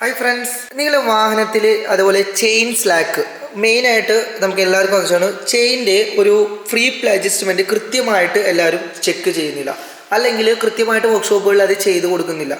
Hi friends നിങ്ങൾ വാഹനത്തിൽ അതുപോലെ ചെയിൻ സ്ലാക്ക് മെയിനായിട്ട് നമുക്ക് എല്ലാവർക്കും ആവശ്യമാണ്. ചെയിന്റെ ഒരു ഫ്രീ പ്ലേ അഡ്ജസ്റ്റ്മെന്റ് കൃത്യമായിട്ട് എല്ലാവരും ചെക്ക് ചെയ്യുന്നില്ല. അല്ലെങ്കിൽ കൃത്യമായിട്ട് വർക്ക്ഷോപ്പുകളിൽ അത് ചെയ്ത് കൊടുക്കുന്നില്ല.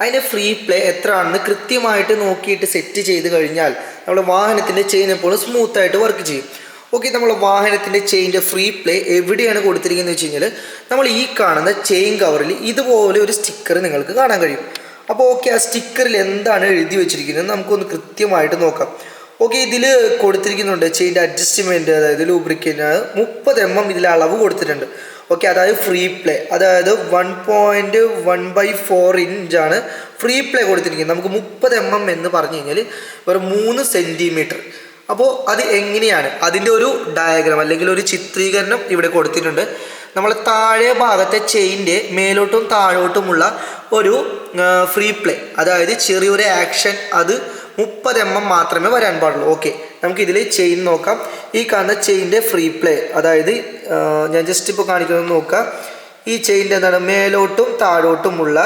അതിന്റെ ഫ്രീ പ്ലേ എത്ര ആണെന്ന് കൃത്യമായിട്ട് നോക്കിയിട്ട് സെറ്റ് ചെയ്ത് കഴിഞ്ഞാൽ നമ്മുടെ വാഹനത്തിന്റെ ചെയിൻ എപ്പോഴും സ്മൂത്തായിട്ട് വർക്ക് ചെയ്യും. ഓക്കെ നമ്മൾ വാഹനത്തിന്റെ ചെയിന്റെ ഫ്രീ പ്ലേ എവിടെയാണ് കൊടുത്തിരിക്കുന്നത് വെച്ച് കഴിഞ്ഞാൽ നമ്മൾ ഈ കാണുന്ന ചെയിൻ കവറിൽ ഇതുപോലെ ഒരു സ്റ്റിക്കർ നിങ്ങൾക്ക് കാണാൻ കഴിയും. അപ്പോൾ ഓക്കെ ആ സ്റ്റിക്കറിൽ എന്താണ് എഴുതി വെച്ചിരിക്കുന്നത് നമുക്കൊന്ന് കൃത്യമായിട്ട് നോക്കാം. ഓക്കെ ഇതിൽ കൊടുത്തിരിക്കുന്നുണ്ട് ചെയിന്റെ അഡ്ജസ്റ്റ്മെന്റ് അതായത് ലൂബ്രിക്കന്റ് മുപ്പത് എം എം ഇതിൽ അളവ് കൊടുത്തിട്ടുണ്ട്. ഓക്കെ അതായത് ഫ്രീ പ്ലേ അതായത് one point one by four ഇഞ്ചാണ് ഫ്രീ പ്ലേ കൊടുത്തിരിക്കുന്നത്. നമുക്ക് മുപ്പത് എം എം എന്ന് പറഞ്ഞു കഴിഞ്ഞാൽ ഒരു മൂന്ന് സെന്റിമീറ്റർ അപ്പോൾ അത് എങ്ങനെയാണ്? അതിന്റെ ഒരു ഡയഗ്രാം അല്ലെങ്കിൽ ഒരു ചിത്രീകരണം ഇവിടെ കൊടുത്തിട്ടുണ്ട്. നമ്മൾ താഴെ ഭാഗത്തെ ചെയിന്റെ മേലോട്ടും താഴോട്ടുമുള്ള ഒരു ഫ്രീ പ്ലേ അതായത് ചെറിയൊരു ആക്ഷൻ അത് മുപ്പത് എം എം മാത്രമേ വരാൻ പാടുള്ളൂ. ഓക്കെ നമുക്കിതിൽ ചെയിൻ നോക്കാം. ഈ കാണുന്ന ചെയിന്റെ ഫ്രീ പ്ലേ അതായത് ഞാൻ ജസ്റ്റ് ഇപ്പോൾ കാണിക്കുന്നത് നോക്കാം. ഈ ചെയിന്റെ എന്താണ്? മേലോട്ടും താഴോട്ടുമുള്ള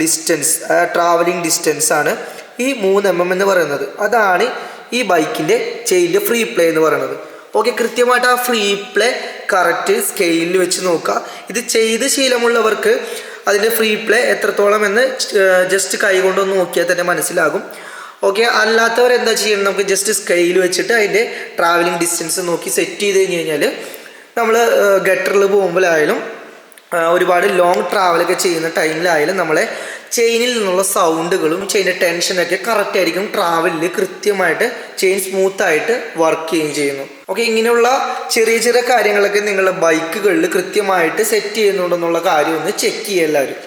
ഡിസ്റ്റൻസ് ട്രാവലിംഗ് ഡിസ്റ്റൻസ് ആണ് ഈ മൂന്ന് എം എം എന്ന് പറയുന്നത്. അതാണ് ഈ ബൈക്കിന്റെ ചെയിന്റെ ഫ്രീ പ്ലേ എന്ന് പറയുന്നത്. ഓക്കെ കൃത്യമായിട്ട് ആ ഫ്രീ പ്ലേ കറക്റ്റ് സ്കെയിലിൽ വെച്ച് നോക്കുക. ഇത് ചെയ്ത് ശീലമുള്ളവർക്ക് അതിന്റെ ഫ്രീ പ്ലേ എത്രത്തോളം എന്ന് ജസ്റ്റ് കൈ കൊണ്ടൊന്ന് നോക്കിയാൽ തന്നെ മനസ്സിലാകും. ഓക്കെ അല്ലാത്തവർ എന്താ ചെയ്യണം? നമുക്ക് ജസ്റ്റ് സ്കെയിൽ വെച്ചിട്ട് അതിന്റെ ട്രാവലിംഗ് ഡിസ്റ്റൻസ് നോക്കി സെറ്റ് ചെയ്ത് കഴിഞ്ഞ് കഴിഞ്ഞാൽ നമ്മൾ ഗട്ടറിൽ പോകുമ്പോഴായാലും ഒരുപാട് ലോങ് ട്രാവലൊക്കെ ചെയ്യുന്ന ടൈമിലായാലും നമ്മളെ ചെയിനിൽ നിന്നുള്ള സൗണ്ടുകളും ചെയിന്റെ ടെൻഷനൊക്കെ കറക്റ്റ് ആയിരിക്കും ട്രാവലിൽ കൃത്യമായിട്ട് ചെയിൻ സ്മൂത്ത് ആയിട്ട് വർക്ക് ചെയ്യുകയും ചെയ്യുന്നു. ഓക്കെ ഇങ്ങനെയുള്ള ചെറിയ ചെറിയ കാര്യങ്ങളൊക്കെ നിങ്ങളുടെ ബൈക്കുകളിൽ കൃത്യമായിട്ട് സെറ്റ് ചെയ്യുന്നുണ്ടെന്നുള്ള കാര്യം ഒന്ന് ചെക്ക് ചെയ്യുക എല്ലാവരും.